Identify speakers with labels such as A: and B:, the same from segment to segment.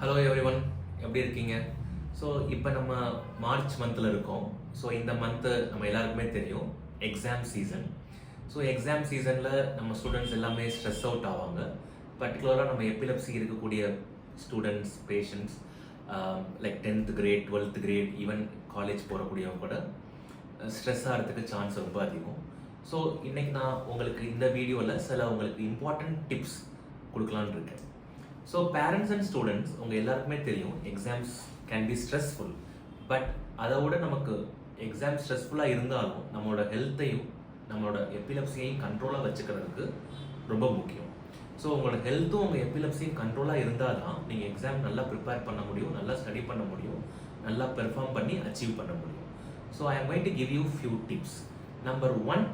A: Hello every one எப்படி இருக்கீங்க? So இப்போ நம்ம மார்ச் மந்தில் இருக்கோம். ஸோ இந்த மந்த்து நம்ம எல்லாருக்குமே தெரியும். எக்ஸாம் சீசன் ஸோ எக்ஸாம் சீசனில் நம்ம ஸ்டூடெண்ட்ஸ் எல்லாமே ஸ்ட்ரெஸ் அவுட் ஆவாங்க. பர்டிகுலராக நம்ம எப்பிலப்சி இருக்கக்கூடிய students patients like tenth grade twelfth grade even college போகக்கூடியவங்க கூட ஸ்ட்ரெஸ் ஆகிறதுக்கு சான்ஸ் ரொம்ப அதிகம். ஸோ இன்றைக்கி நான் உங்களுக்கு இந்த வீடியோவில் சில உங்களுக்கு இம்பார்ட்டண்ட் டிப்ஸ் கொடுக்கலான்னு இருக்கேன். ஸோ பேரண்ட்ஸ் அண்ட் ஸ்டூடெண்ட்ஸ் உங்கள் எல்லாருக்குமே தெரியும் exams can be stressful but அதை விட நமக்கு எக்ஸாம் ஸ்ட்ரெஸ்ஃபுல்லாக இருந்தாலும் நம்மளோட ஹெல்த்தையும் நம்மளோட எப்பிலப்சியையும் கண்ட்ரோலாக வச்சுக்கிறதுக்கு ரொம்ப முக்கியம். ஸோ உங்களோட ஹெல்த்தும் உங்கள் எப்பிலப்சியும் கண்ட்ரோலாக இருந்தால் தான் நீங்கள் எக்ஸாம் நல்லா ப்ரிப்பேர் பண்ண முடியும் நல்லா ஸ்டடி பண்ண முடியும் நல்லா பெர்ஃபார்ம் பண்ணி அச்சீவ் பண்ண முடியும். So I am going to give you few number one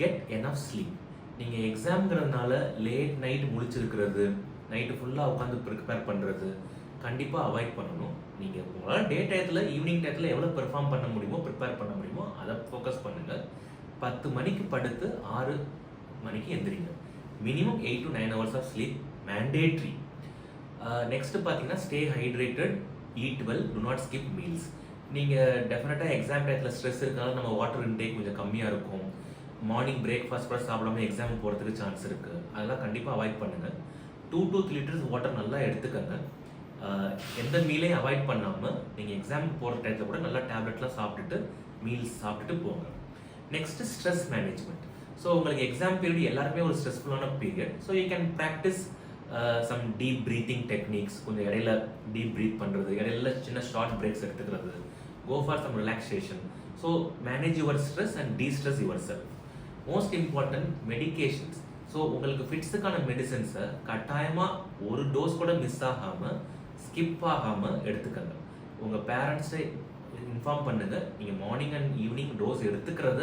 A: get enough sleep நீங்கள் எக்ஸாம்ங்கிறதுனால லேட் நைட் முழிச்சிருக்கிறது நைட்டு ஃபுல்லாக உட்காந்து ப்ரிப்பேர் பண்ணுறது கண்டிப்பாக அவாய்ட் பண்ணணும். நீங்கள் உங்களால் டே டயத்தில் ஈவினிங் டயத்தில் எவ்வளோ பெர்ஃபார்ம் பண்ண முடியுமோ ப்ரிப்பேர் பண்ண முடியுமோ அதை ஃபோக்கஸ் பண்ணுங்கள் பத்து மணிக்கு படுத்து ஆறு மணிக்கு எந்திரிங்க. Minimum eight to nine hours of sleep mandatory next பார்த்தீங்கன்னா stay hydrated eat well do not skip meals நீங்கள் டெஃபினட்டாக எக்ஸாம் டயத்தில் ஸ்ட்ரெஸ் இருக்கனால நம்ம வாட்டர் இன்டேக் கொஞ்சம் கம்மியாக இருக்கும். மார்னிங் பிரேக்ஃபாஸ்ட் கூட சாப்பிடாம எக்ஸாம் போகிறதுக்கு சான்ஸ் இருக்குது அதெல்லாம் கண்டிப்பாக அவாய்ட் பண்ணுங்கள் two two three litres water நல்லா எடுத்துக்கங்க. எந்த மீலையும் அவாய்ட் பண்ணாமல் நீங்கள் எக்ஸாம் போகிற டைத்தில் கூட நல்லா டேப்லெட்லாம் சாப்பிட்டுட்டு மீல்ஸ் சாப்பிட்டுட்டு போங்க. நெக்ஸ்ட் ஸ்ட்ரெஸ் மேனேஜ்மெண்ட் ஸோ உங்களுக்கு எக்ஸாம் பீரியட் எல்லாருமே ஒரு ஸ்ட்ரெஸ்ஃபுல்லான period so you can practise some deep breathing techniques கொஞ்சம் இடையில டீப் ப்ரீத் பண்ணுறது இடையில சின்ன ஷார்ட் பிரேக்ஸ் எடுத்துக்கிறது. Go for some relaxation so manage your stress and destress yourself most important medications so உங்களுக்கு ஃபிட்ஸுக்கான மெடிசன்ஸை கட்டாயமாக ஒரு டோஸ் கூட மிஸ் ஆகாமல் ஸ்கிப் ஆகாமல் எடுத்துக்கங்க. உங்கள் பேரண்ட்ஸை இன்ஃபார்ம் பண்ணுங்க. நீங்கள் மார்னிங் அண்ட் ஈவினிங் டோஸ் எடுத்துக்கிறத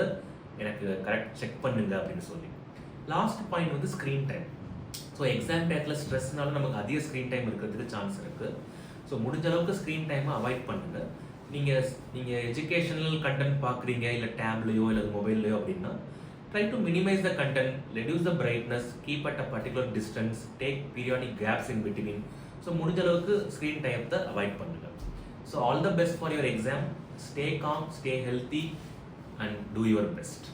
A: எனக்கு கரெக்ட் செக் பண்ணுங்க அப்படின்னு சொல்லி. லாஸ்ட் பாயிண்ட் வந்து ஸ்க்ரீன் டைம் ஸோ எக்ஸாம் டேட்டில் ஸ்ட்ரெஸ்னால நமக்கு அதிக ஸ்க்ரீன் டைம் இருக்கிறதுக்கு சான்ஸ் இருக்குது ஸோ முடிஞ்ச அளவுக்கு ஸ்க்ரீன் டைமை அவாய்ட் பண்ணுங்கள் நீங்கள் நீங்கள் எஜுகேஷனல் கண்டென்ட் பார்க்குறீங்க இல்லை டேப்லையோ இல்லை மொபைல்லையோ அப்படின்னா try to minimise the content reduce the brightness keep at a particular distance take periodic gaps in between so முடிஞ்ச அளவுக்கு ஸ்க்ரீன் டைத்தை அவாய்ட் பண்ணுங்க. So all the best for your exam stay calm stay healthy and do your best